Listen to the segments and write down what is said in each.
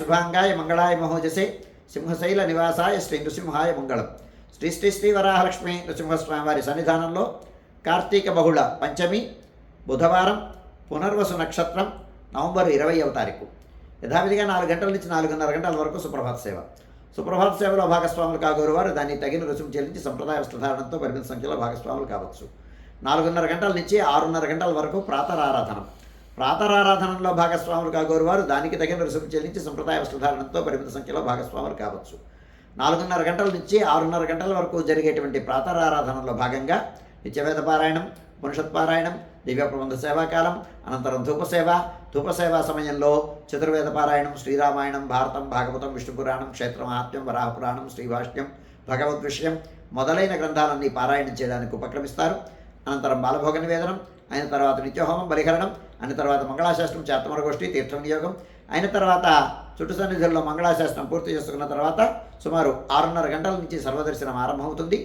శుభాంగాయ మంగళాయ మహోజసే సింహశైల నివాసాయ శ్రీ నృసింహాయ మంగళం. శ్రీ శ్రీ శ్రీ వరాహలక్ష్మి నృసింహస్వామి వారి సన్నిధానంలో కార్తీక బహుళ పంచమి బుధవారం పునర్వసు నక్షత్రం నవంబర్ ఇరవైవ తారీఖు. యథావిధిగా నాలుగు గంటల నుంచి నాలుగున్నర గంటల వరకు సుప్రభాత సేవ. సుప్రభాత సేవలో భాగస్వాములు కాగోరు వారు దాన్ని తగిన రుసుము చెల్లించి సంప్రదాయ వస్త్రధారణతో పరిమిత సంఖ్యలో భాగస్వాములు కావచ్చు. నాలుగున్నర గంటల నుంచి ఆరున్నర గంటల వరకు ప్రాతరారాధనం. ప్రాతరారాధనలో భాగస్వాములు కాగోరువారు. దానికి తగిన రుసుము చెల్లించి సంప్రదాయ వస్త్రధారణతో పరిమిత సంఖ్యలో భాగస్వాములు కావచ్చు. నాలుగున్నర గంటల నుంచి ఆరున్నర గంటల వరకు జరిగేటువంటి ప్రాతరారాధనలో భాగంగా నిత్యవేద పారాయణం ఉపనిషత్ పారాయణం దివ్య ప్రబంధ సేవాకాలం అనంతరం ధూపసేవ ధూపసేవా సమయంలో చతుర్వేద పారాయణం శ్రీరామాయణం భారతం భాగవతం విష్ణు పురాణం క్షేత్రమహాత్మ్యం వరాహపురాణం శ్రీభాష్యం భగవద్ విషయం మొదలైన గ్రంథాలన్నీ పారాయణం చేయడానికి ఉపక్రమిస్తారు. అనంతరం బాలభోగ నివేదనం అయిన తర్వాత నిత్యహోమం బలిహరణం అయిన తర్వాత మంగళాశాస్త్రం చేతమర గోష్ఠి తీర్థ వినియోగం అయిన తర్వాత చుట్టు సన్నిధుల్లో మంగళాశాస్త్రం పూర్తి చేసుకున్న తర్వాత సుమారు ఆరున్నర గంటల నుంచి సర్వదర్శనం ఆరంభమవుతుంది.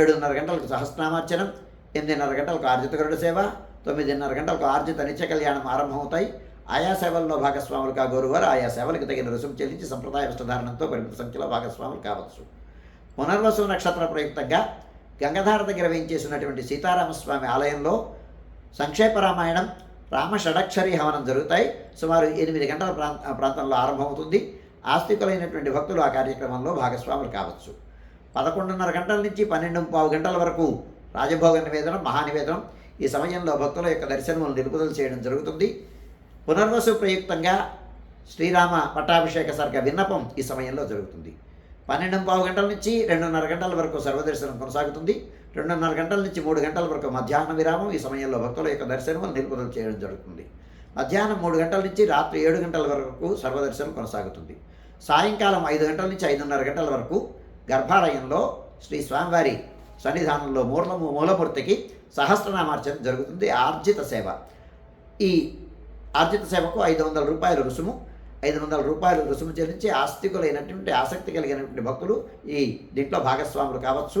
ఏడున్నర గంటలకు సహస్రనామార్చనం ఎనిమిదిన్నర గంటలకు ఆర్జిత గరుడ సేవ తొమ్మిదిన్నర గంటలకు ఆర్జిత నిత్య కళ్యాణం ఆరంభమవుతాయి. ఆయా సేవల్లో భాగస్వాములు కాగోరువారు ఆయా సేవలకు తగిన రుసుము చెల్లించి సంప్రదాయ వస్త్రధారణంతో పరిమిత సంఖ్యలో భాగస్వాములు కావచ్చు. పునర్వసు నక్షత్ర ప్రయుక్తంగా గంగధార దగ్గర వేయించేసినటువంటి సీతారామస్వామి ఆలయంలో సంక్షేప రామాయణం రామ షడక్షరి హవనం జరుగుతాయి. సుమారు ఎనిమిది గంటల ప్రాంత ప్రాంతంలో ఆరంభమవుతుంది. ఆస్తికులైనటువంటి భక్తులు ఆ కార్యక్రమంలో భాగస్వాములు కావచ్చు. పదకొండున్నర గంటల నుంచి పన్నెండు పావు గంటల వరకు రాజభోగ నివేదనం మహానివేదనం. ఈ సమయంలో భక్తుల యొక్క దర్శనములు నిలుపుదల చేయడం జరుగుతుంది. పునర్వసు ప్రయుక్తంగా శ్రీరామ పట్టాభిషేక సర్గ విన్నపం ఈ సమయంలో జరుగుతుంది. పన్నెండు పావు గంటల నుంచి రెండున్నర గంటల వరకు సర్వదర్శనం కొనసాగుతుంది. రెండున్నర గంటల నుంచి మూడు గంటల వరకు మధ్యాహ్న విరామం ఈ సమయంలో భక్తుల యొక్క దర్శనం నిలుపుదల చేయడం జరుగుతుంది. మధ్యాహ్నం మూడు గంటల నుంచి రాత్రి ఏడు గంటల వరకు సర్వదర్శనం కొనసాగుతుంది. సాయంకాలం ఐదు గంటల నుంచి ఐదున్నర గంటల వరకు గర్భాలయంలో శ్రీ స్వామివారి సన్నిధానంలో మూలము మూలమూర్తికి సహస్రనామార్చన జరుగుతుంది. ఆర్జిత సేవ. ఈ ఆర్జిత సేవకు ఐదు వందల రూపాయల రుసుము ఐదు వందల రూపాయలు రుసుము చెల్లించి ఆస్తికులైనటువంటి ఆసక్తి కలిగినటువంటి భక్తులు ఈ దీంట్లో భాగస్వాములు కావచ్చు.